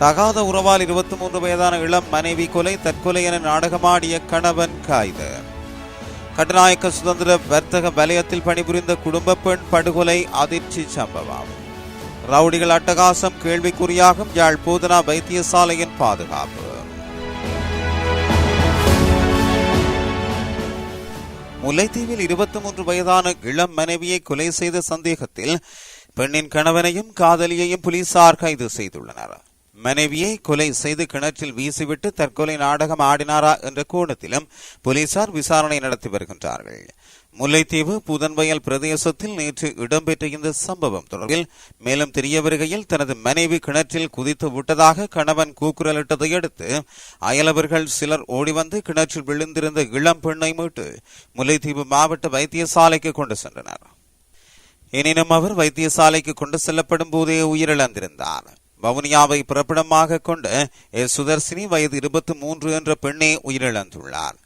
தகாத உறவால் இருபத்தி மூன்று வயதான இளம் மனைவி கொலை தற்கொலை என நாடகமாடிய கணவன் கைது. கட்டுநாயக்க சுதந்திர வர்த்தக வலயத்தில் பணிபுரிந்த குடும்ப பெண் படுகொலை அதிர்ச்சி சம்பவம். ரவுடிகள் அட்டகாசம் கேள்விக்குறியாகும் யாழ் போதனா வைத்தியசாலையின் பாதுகாப்பு. முல்லைத்தீவில் இருபத்தி மூன்று வயதான இளம் மனைவியை கொலை செய்த சந்தேகத்தில் பெண்ணின் கணவனையும் காதலியையும் போலீசார் கைது செய்துள்ளனர். மனைவியை கொலை செய்து கிணற்றில் வீசிவிட்டு தற்கொலை நாடகம் ஆடினாரா என்ற கோணத்திலும் போலீசார் விசாரணை நடத்தி வருகின்றார்கள். முல்லைத்தீவு புதன்வயல் பிரதேசத்தில் நேற்று இடம்பெற்ற இந்த சம்பவம் தொடர்பில் மேலும் தெரிய வருகையில் தனது மனைவி கிணற்றில் குதித்து விட்டதாக கணவன் கூக்குரலிட்டதை அடுத்து அயலவர்கள் சிலர் ஓடிவந்து கிணற்றில் விழுந்திருந்த இளம் பெண்ணை மீட்டு முல்லைத்தீவு மாவட்ட வைத்தியசாலைக்கு கொண்டு சென்றனர். எனினும் அவர் வைத்தியசாலைக்கு கொண்டு செல்லப்படும் போதே உயிரிழந்திருந்தார். வவுனியாவை பிறப்பிடமாக கொண்ட எஸ் சுதர்சினி வயது இருபத்தி மூன்று என்ற பெண்ணே உயிரிழந்துள்ளார்.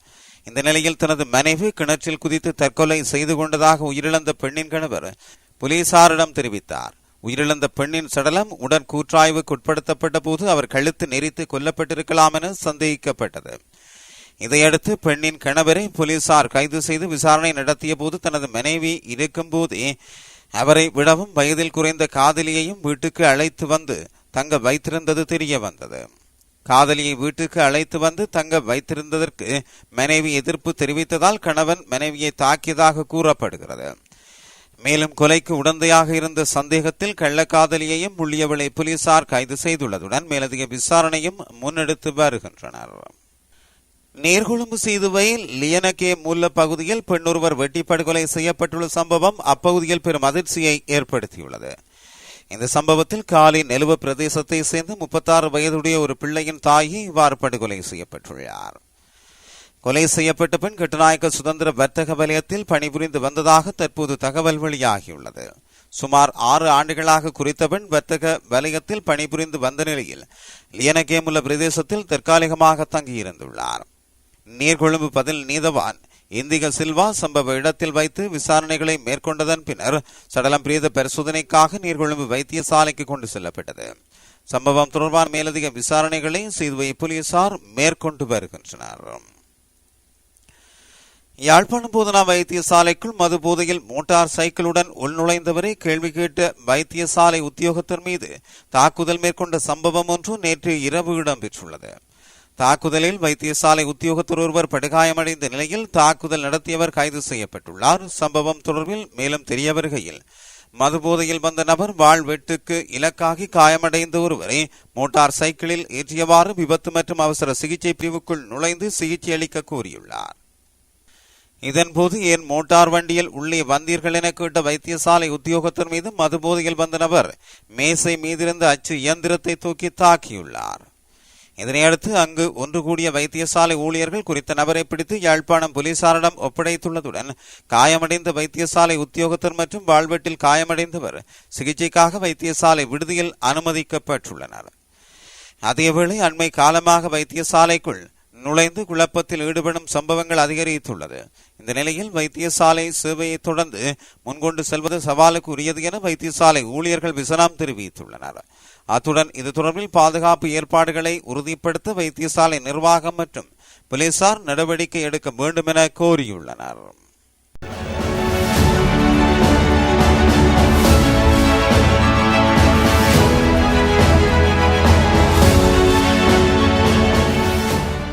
இந்த நிலையில் தனது மனைவி கிணற்றில் குதித்து தற்கொலை செய்து கொண்டதாக உயிரிழந்த பெண்ணின் கணவர் போலீசாரிடம் தெரிவித்தார். உயிரிழந்த பெண்ணின் சடலம் உடன் கூற்றாய்வுக்கு உட்படுத்தப்பட்ட போது அவர் கழுத்து நெறித்து கொல்லப்பட்டிருக்கலாம் என சந்தேகிக்கப்பட்டது. இதையடுத்து பெண்ணின் கணவரை போலீசார் கைது செய்து விசாரணை நடத்திய போது தனது மனைவி இருக்கும் போதே அவரை விடவும் வயதில் குறைந்த காதலியையும் வீட்டுக்கு அழைத்து வந்து தங்க வைத்திருந்தது தெரிய வந்தது. காதலியை வீட்டுக்கு அழைத்து வந்து தங்க வைத்திருந்ததற்கு மனைவி எதிர்ப்பு தெரிவித்ததால் கணவன் மனைவியை தாக்கியதாக கூறப்படுகிறது. மேலும் கொலைக்கு உடந்தையாக இருந்த சந்தேகத்தில் கள்ளக்காதலியையும் முள்ளியவளை போலீசார் கைது செய்துள்ளதுடன் மேலதிக விசாரணையும் முன்னெடுத்து வருகின்றனர். நீர்கொழும்பு சீதுவை லியனகே மூல பகுதியில் பெண்ணொருவர் வெட்டி படுகொலை செய்யப்பட்டுள்ள சம்பவம் அப்பகுதியில் பெரும் அதிர்ச்சியை ஏற்படுத்தியுள்ளது. இந்த சம்பவத்தில் காலி நெலுவ பிரதேசத்தை சேர்ந்த முப்பத்தாறு வயதுடைய ஒரு பிள்ளையின் தாயை இவ்வாறு படுகொலை செய்யப்பட்டுள்ளார். கொலை செய்யப்பட்ட பின் கட்டுநாயக்க சுதந்திர வர்த்தக வலயத்தில் பணிபுரிந்து வந்ததாக தற்போது தகவல் வெளியாகியுள்ளது. சுமார் ஆறு ஆண்டுகளாக குறித்த பின் வர்த்தக வலயத்தில் பணிபுரிந்து வந்த நிலையில் லியனகேமுள்ள பிரதேசத்தில் தற்காலிகமாக தங்கியிருந்துள்ளார். நீர்கொழும்பு பதில் நீதவான் இந்திக சில்வா சம்பவ இடத்தில் வைத்து விசாரணைகளை மேற்கொண்டதன் பின்னர் சடலம் பிரேத பரிசோதனைக்காக நீர்கொழும்பு வைத்தியசாலைக்கு கொண்டு செல்லப்பட்டது. சம்பவம் தொடர்பான மேலதிக விசாரணைகளை சீதுவை போலீசார் மேற்கொண்டு வருகின்றனர். யாழ்ப்பாணம் போதனா வைத்தியசாலைக்குள் மது போதையில் மோட்டார் சைக்கிளுடன் உள்நுழைந்தவரை கேள்வி கேட்ட வைத்தியசாலை உத்தியோகத்தர் மீது தாக்குதல் மேற்கொண்ட சம்பவம் ஒன்று நேற்று இரவு இடம்பெற்றுள்ளது. தாக்குதலில் வைத்தியசாலை உத்தியோகத்தர் ஒருவர் படுகாயமடைந்த நிலையில் தாக்குதல் நடத்தியவர் கைது செய்யப்பட்டுள்ளார். சம்பவம் தொடர்பில் மேலும் தெரிய வருகையில் மதுபோதையில் வந்த நபர் வாழ்வெட்டுக்கு இலக்காகி காயமடைந்த ஒருவரை மோட்டார் சைக்கிளில் ஏற்றியவாறு விபத்து மற்றும் அவசர சிகிச்சை பிரிவுக்குள் நுழைந்து சிகிச்சை அளிக்க கோரியுள்ளார். இதன்போது ஏன் மோட்டார் வண்டியில் உள்ளே வந்தீர்கள் என கேட்ட வைத்தியசாலை உத்தியோகத்தர் மீது மதுபோதையில் வந்த நபர் மேசை மீதிருந்த அச்சு இயந்திரத்தை தூக்கி தாக்கியுள்ளார். இதனையடுத்து அங்கு ஒன்று கூடிய வைத்தியசாலை ஊழியர்கள் குறித்த நபரை பிடித்து யாழ்ப்பாணம் போலீசாரிடம் ஒப்படைத்துள்ளதுடன் காயமடைந்த வைத்தியசாலை உத்தியோகத்தர் மற்றும் வாழ்வெட்டில் காயமடைந்தவர் சிகிச்சைக்காக வைத்தியசாலை விடுதியில் அனுமதிக்கப்பட்டுள்ளனர். அதேவேளை அண்மை காலமாக வைத்தியசாலைக்குள் நுழைந்து குழப்பத்தில் ஈடுபடும் சம்பவங்கள் அதிகரித்துள்ளது. இந்த நிலையில் வைத்தியசாலை சேவையை தொடர்ந்து முன்கொண்டு செல்வது சவாலுக்கு உரியது என வைத்தியசாலை ஊழியர்கள் விசனம் தெரிவித்துள்ளனர். அத்துடன் இது தொடர்பில் பாதுகாப்பு ஏற்பாடுகளை உறுதிப்படுத்த வைத்தியசாலை நிர்வாகம் மற்றும் போலீசார் நடவடிக்கை எடுக்க வேண்டும் என கோரியுள்ளனர்.